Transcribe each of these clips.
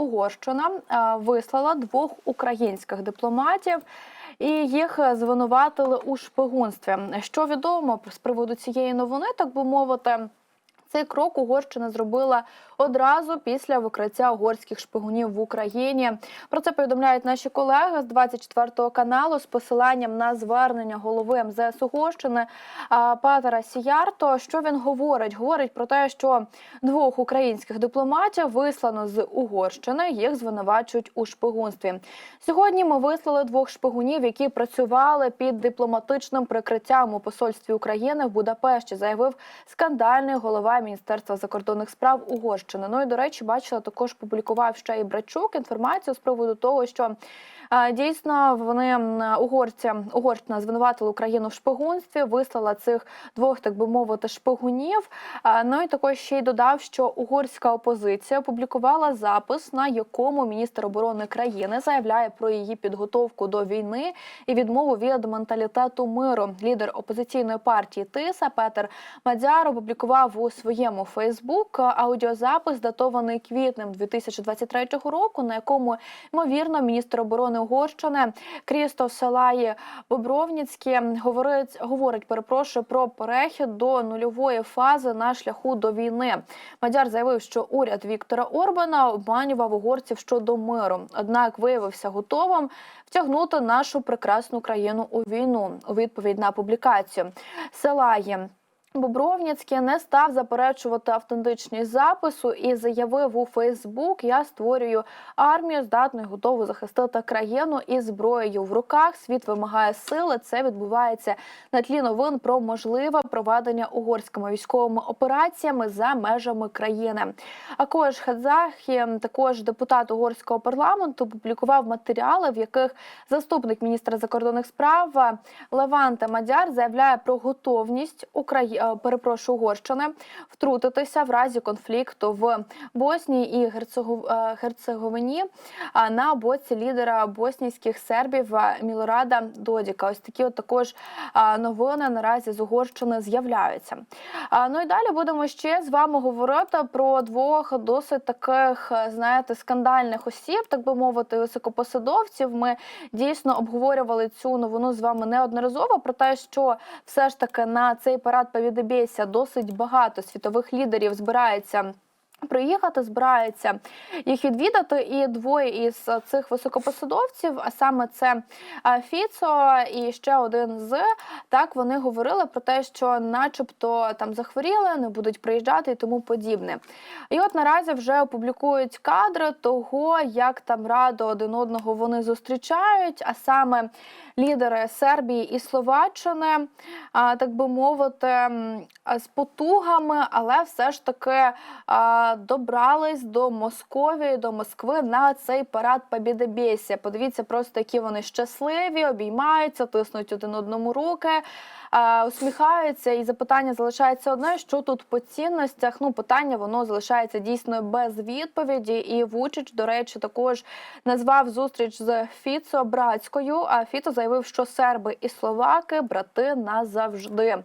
Угорщина е, вислала двох українських дипломатів. І їх звинуватили у шпигунстві. Що відомо з приводу цієї новини, так би мовити, цей крок Угорщина зробила одразу після викриття угорських шпигунів в Україні. Про це повідомляють наші колеги з 24 каналу з посиланням на звернення голови МЗС Угорщини Патера Сіярто. Що він говорить? Говорить про те, що двох українських дипломатів вислано з Угорщини. Їх звинувачують у шпигунстві. Сьогодні ми вислали двох шпигунів, які працювали під дипломатичним прикриттям у посольстві України в Будапешті. Заявив скандальний голова Міністерства закордонних справ Угорщини. Ну і до речі, бачила також публікував ще і Брачук інформацію з приводу того, що Дійсно, вони угорці Угорщина звинуватила Україну в шпигунстві, вислала цих двох, так би мовити, шпигунів. Ну і також ще й додав, що угорська опозиція опублікувала запис, на якому міністр оборони країни заявляє про її підготовку до війни і відмову від менталітету миру. Лідер опозиційної партії Тиса Петер Мадяр опублікував у своєму Фейсбук аудіозапис, датований квітнем 2023 року, на якому ймовірно міністр оборони Угорщини Крістоф Салаї Бобровніцький говорить, говорить, перепрошую про перехід до нульової фази на шляху до війни. Мадяр заявив, що уряд Віктора Орбана обманював угорців щодо миру, однак виявився готовим втягнути нашу прекрасну країну у війну. У відповідь на публікацію Салаї. Бобровніцький не став заперечувати автентичність запису і заявив у Фейсбук: Я створюю армію, здатну і готову захистити країну із зброєю в руках. Світ вимагає сили. Це відбувається на тлі новин про можливе проведення угорськими військовими операціями за межами країни. А Кош Хадзахі, також депутат угорського парламенту, публікував матеріали, в яких заступник міністра закордонних справ Леванте Мадяр заявляє про готовність України перепрошую Угорщини втрутитися в разі конфлікту в Боснії і е, Герцеговині на боці лідера боснійських сербів е, Мілорада Додіка. Ось такі от також новини наразі з Угорщини з'являються. Ну і далі будемо ще з вами говорити про двох досить таких, е, знаєте, скандальних осіб, так би мовити, високопосадовців. Ми дійсно обговорювали цю новину з вами неодноразово про те, що все ж таки на цей парад Повідебєся досить багато світових лідерів збирається. Приїхати збираються їх відвідати, і двоє із цих високопосадовців, а саме це Фіцо і ще один з так вони говорили про те, що, начебто, там захворіли, не будуть приїжджати і тому подібне. І от наразі вже опублікують кадри того, як там радо один одного вони зустрічають, а саме лідери Сербії і Словаччини, так би мовити, з потугами, але все ж таки. Добрались до Московії, до Москви на цей парад Побєдобєсія. Подивіться, просто які вони щасливі, обіймаються, тиснуть один одному руки, усміхаються. І запитання залишається одне: що тут по цінностях? Ну, питання воно залишається дійсно без відповіді. І Вучич, до речі, також назвав зустріч з Фіцо братською. А Фіцо заявив, що серби і словаки брати назавжди.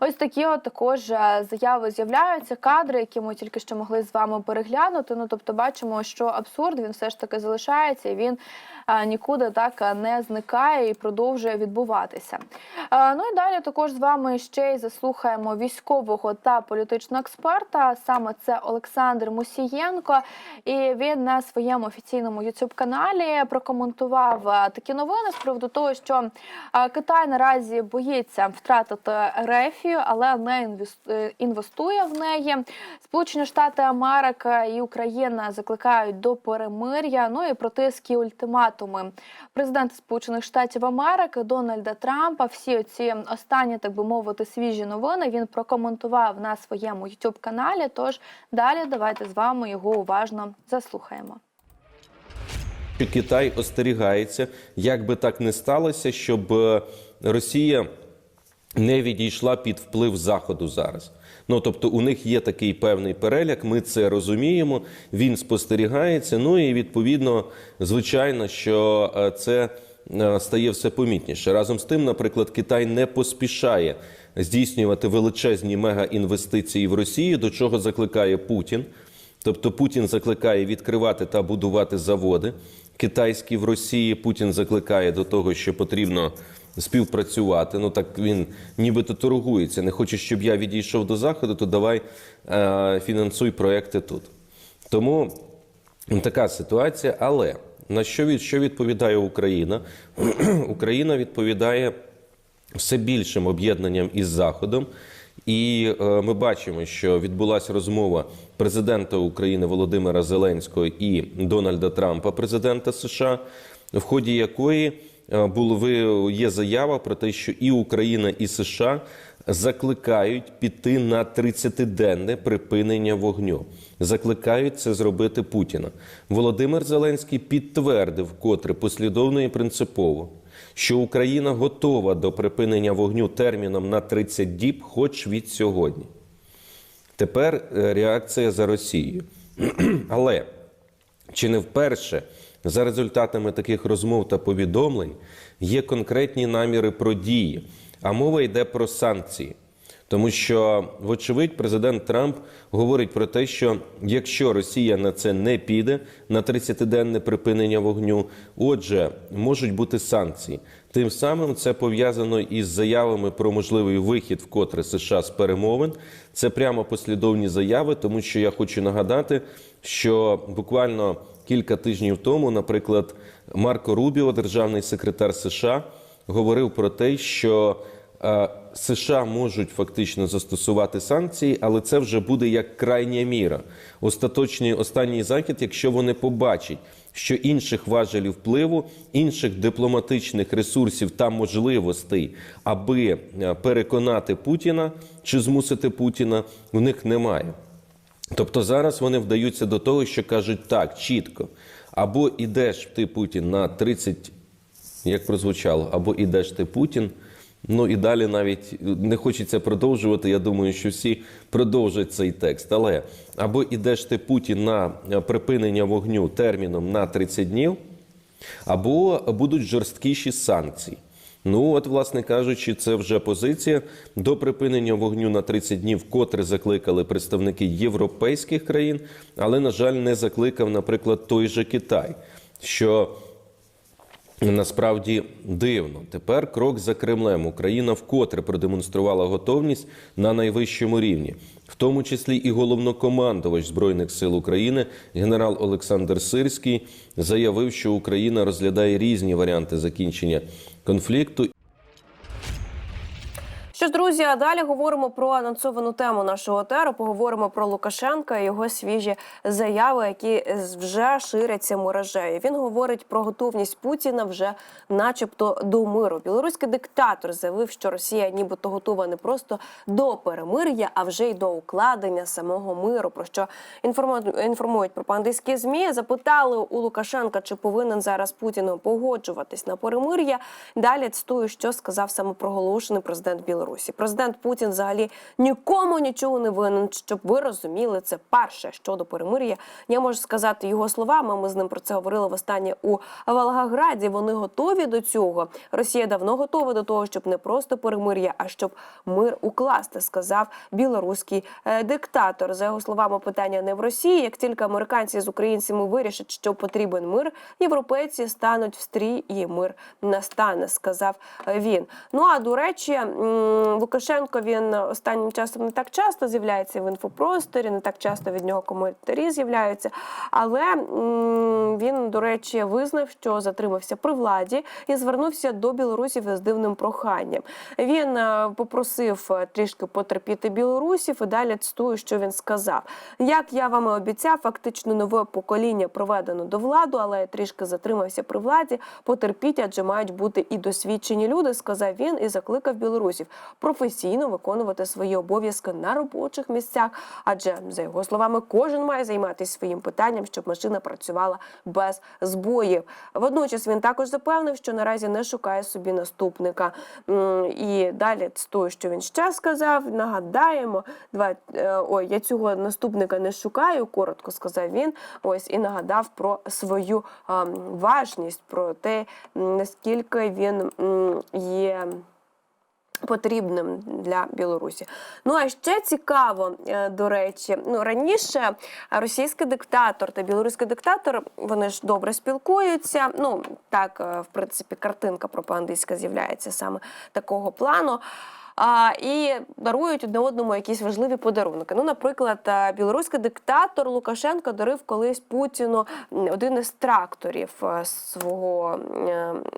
Ось такі от також е, заяви з'являються, кадри, які ми тільки що могли з вами переглянути. Ну тобто, бачимо, що абсурд він все ж таки залишається, і він а, нікуди так не зникає і продовжує відбуватися. А, ну і далі також з вами ще й заслухаємо військового та політичного експерта. Саме це Олександр Мусієнко, і він на своєму офіційному youtube каналі прокоментував такі новини з приводу того, що Китай наразі боїться втратити Рефію, але не інвестує, інвестує в неї. Сполучені Штати Америка і Україна закликають до перемир'я. Ну і про тиски ультиматуми президента Сполучених Штатів Америки Дональда Трампа. Всі ці останні, так би мовити, свіжі новини він прокоментував на своєму youtube каналі. Тож далі давайте з вами його уважно заслухаємо. Китай остерігається, як би так не сталося, щоб е, Росія не відійшла під вплив Заходу зараз. Ну тобто, у них є такий певний переляк, ми це розуміємо. Він спостерігається. Ну і відповідно, звичайно, що е, це стає все помітніше. Разом з тим, наприклад, Китай не поспішає здійснювати величезні мегаінвестиції в Росію, до чого закликає Путін. Тобто Путін закликає відкривати та будувати заводи китайські в Росії. Путін закликає до того, що потрібно співпрацювати. Ну так він нібито торгується. Не хоче, щоб я відійшов до заходу, то давай е, фінансуй проекти тут. Тому така ситуація. Але на що від що відповідає Україна? Україна відповідає все більшим об'єднанням із Заходом. І е, ми бачимо, що відбулася розмова президента України Володимира Зеленського і Дональда Трампа, президента США, в ході якої е, було є заява про те, що і Україна, і США закликають піти на 30-денне припинення вогню. Закликають це зробити Путіна. Володимир Зеленський підтвердив вкотре послідовно і принципово, що Україна готова до припинення вогню терміном на 30 діб, хоч від сьогодні. Тепер е, реакція за Росією. Але чи не вперше за результатами таких розмов та повідомлень є конкретні наміри про дії, а мова йде про санкції. Тому що, вочевидь, президент Трамп говорить про те, що якщо Росія на це не піде на 30-денне припинення вогню, отже, можуть бути санкції. Тим самим це пов'язано із заявами про можливий вихід вкотре США з перемовин. Це прямо послідовні заяви, тому що я хочу нагадати, що буквально кілька тижнів тому, наприклад, Марко Рубіо, державний секретар США, говорив про те, що е, США можуть фактично застосувати санкції, але це вже буде як крайня міра. Остаточний останній захід, якщо вони побачать, що інших важелів впливу, інших дипломатичних ресурсів та можливостей, аби е, переконати Путіна чи змусити Путіна, в них немає. Тобто зараз вони вдаються до того, що кажуть так, чітко. Або ідеш ти Путін на 30, як прозвучало, або ідеш ти Путін. Ну і далі навіть не хочеться продовжувати. Я думаю, що всі продовжать цей текст. Але або ідеш ти Путін на припинення вогню терміном на 30 днів, або будуть жорсткіші санкції. Ну, от, власне кажучи, це вже позиція до припинення вогню на 30 днів, котре закликали представники європейських країн, але, на жаль, не закликав, наприклад, той же Китай. Що Насправді дивно. Тепер крок за Кремлем. Україна вкотре продемонструвала готовність на найвищому рівні, в тому числі і головнокомандувач збройних сил України, генерал Олександр Сирський, заявив, що Україна розглядає різні варіанти закінчення конфлікту Що ж, друзі, а далі говоримо про анонсовану тему нашого теру. Поговоримо про Лукашенка і його свіжі заяви, які вже ширяться мережею. Він говорить про готовність Путіна вже, начебто, до миру. Білоруський диктатор заявив, що Росія нібито готова не просто до перемир'я, а вже й до укладення самого миру. Про що інформу- інформують пропагандистські змі. Запитали у Лукашенка, чи повинен зараз Путін погоджуватись на перемир'я. Далі цитую, що сказав самопроголошений президент Білорусі. Президент Путін взагалі нікому нічого не винен. Щоб ви розуміли, це перше щодо перемир'я. Я можу сказати його словами. Ми з ним про це говорили востаннє у Волгограді. Вони готові до цього. Росія давно готова до того, щоб не просто перемир'я, а щоб мир укласти, сказав білоруський е, диктатор. За його словами, питання не в Росії. Як тільки американці з українцями вирішать, що потрібен мир, європейці стануть в стрій і мир настане, сказав е, він. Ну а до речі, Лукашенко він останнім часом не так часто з'являється в інфопросторі, не так часто від нього коментарі з'являються. Але він, до речі, визнав, що затримався при владі і звернувся до білорусів з дивним проханням. Він е, попросив е, трішки потерпіти білорусів і далі цитую, що він сказав. Як я вам і обіцяв, фактично нове покоління проведено до владу, але я трішки затримався при владі. Потерпіть, адже мають бути і досвідчені люди, сказав він і закликав білорусів професійно виконувати свої обов'язки на робочих місцях. Адже за його словами, кожен має займатися своїм питанням, щоб машина працювала без збоїв. Водночас він також запевнив, що наразі не шукає собі наступника. І далі цитую, що він ще сказав. Нагадаємо, два е, ой, я цього наступника не шукаю. Коротко сказав він. Ось і нагадав про свою важність, про те, наскільки він є Потрібним для Білорусі. Ну а ще цікаво, е, до речі, ну раніше російський диктатор та білоруський диктатор вони ж добре спілкуються. Ну так, е, в принципі, картинка пропагандистська з'являється саме такого плану. А, і дарують одне одному якісь важливі подарунки. Ну, наприклад, е, білоруський диктатор Лукашенко дарив колись Путіну один із тракторів свого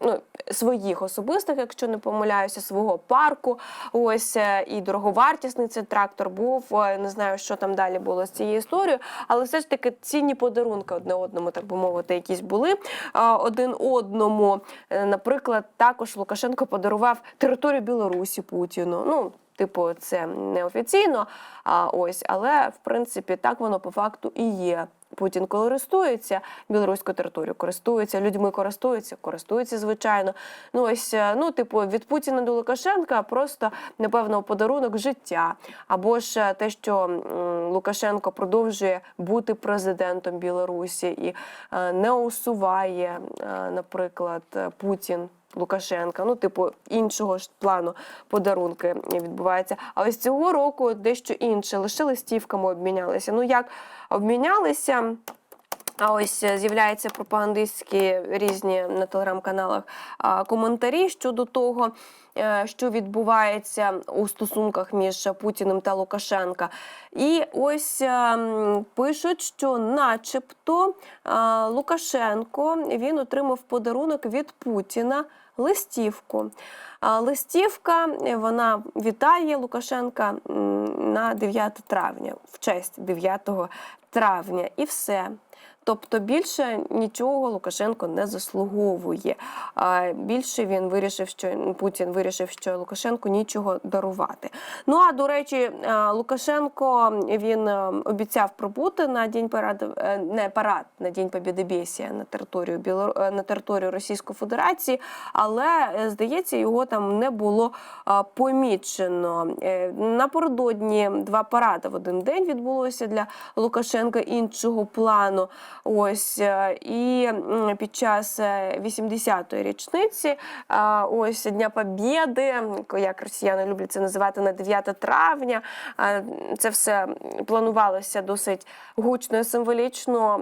ну, своїх особистих, якщо не помиляюся, свого парку. Ось е, і дороговартісний цей трактор був. Е, Не знаю, що там далі було з цією історією, але все ж таки цінні подарунки одне одному, так би мовити, якісь були е, один одному. Наприклад, також Лукашенко подарував територію Білорусі Путіну. Ну, типу, це неофіційно, а ось, але в принципі так воно по факту і є. Путін користується білоруською територією, користується людьми, користується, користується звичайно. Ну ось е, ну, типу, від Путіна до Лукашенка просто напевно подарунок життя. Або ж е, те, що Лукашенко продовжує бути президентом Білорусі і е, не усуває, наприклад, Путін. Лукашенка, ну, типу, іншого ж плану подарунки відбуваються. А ось цього року дещо інше. Лише листівками обмінялися. Ну як обмінялися? А ось е, з'являються пропагандистські різні на телеграм-каналах коментарі щодо того, е, що відбувається у стосунках між Путіним та Лукашенка. І ось е, пишуть, що, начебто, Лукашенко він отримав подарунок від Путіна листівку. Листівка е, вона вітає Лукашенка на 9 травня, в честь 9 травня, і все. Тобто більше нічого Лукашенко не заслуговує. Більше він вирішив, що Путін вирішив, що Лукашенку нічого дарувати. Ну а до речі, е, Лукашенко він е, обіцяв прибути на день параду, е, не парад на день Побєдобєсія на територію Білор... на територію Російської Федерації, але здається, його там не було помічено. Е, Напередодні два паради в один день відбулося для Лукашенка іншого плану. Ось е, і під час е, 80-ї річниці, е, ось Дня Побєди, як росіяни люблять це називати на 9 травня. Це все планувалося досить гучно і символічно.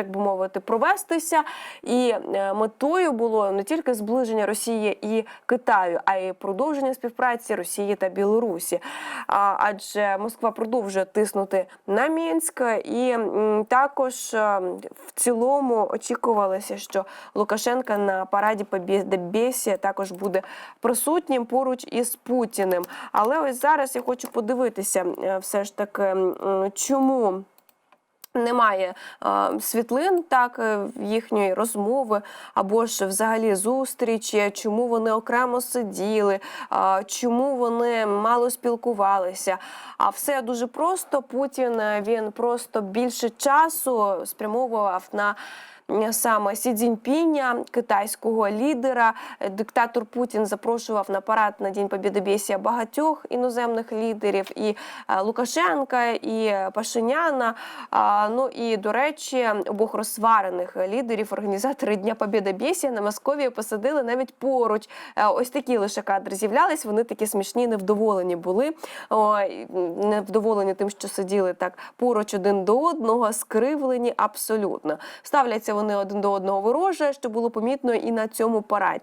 Так би мовити, провестися, і е, метою було не тільки зближення Росії і Китаю, а й продовження співпраці Росії та Білорусі. Адже Москва продовжує тиснути на Мінськ, і також е, в цілому очікувалося, що Лукашенка на параді Побєдобєсія також буде присутнім поруч із Путіним. Але ось зараз я хочу подивитися, е, все ж таки, чому. Немає е, світлин так е, їхньої розмови або ж взагалі зустрічі, чому вони окремо сиділи, е, чому вони мало спілкувалися. А все дуже просто. Путін е, він просто більше часу спрямовував на саме Сі Цзіньпіня, китайського лідера. Диктатор Путін запрошував на парад на День Побєдобєсія багатьох іноземних лідерів, і е, Лукашенка, і Пашиняна. Ну і до речі, обох розсварених лідерів організатори Дня Побєдобєсія на Московії посадили навіть поруч. Е, Ось такі лише кадри з'являлись. Вони такі смішні, невдоволені були. Невдоволені тим, що сиділи так поруч один до одного, скривлені абсолютно. Ставляться вони один до одного вороже, що було помітно і на цьому параді.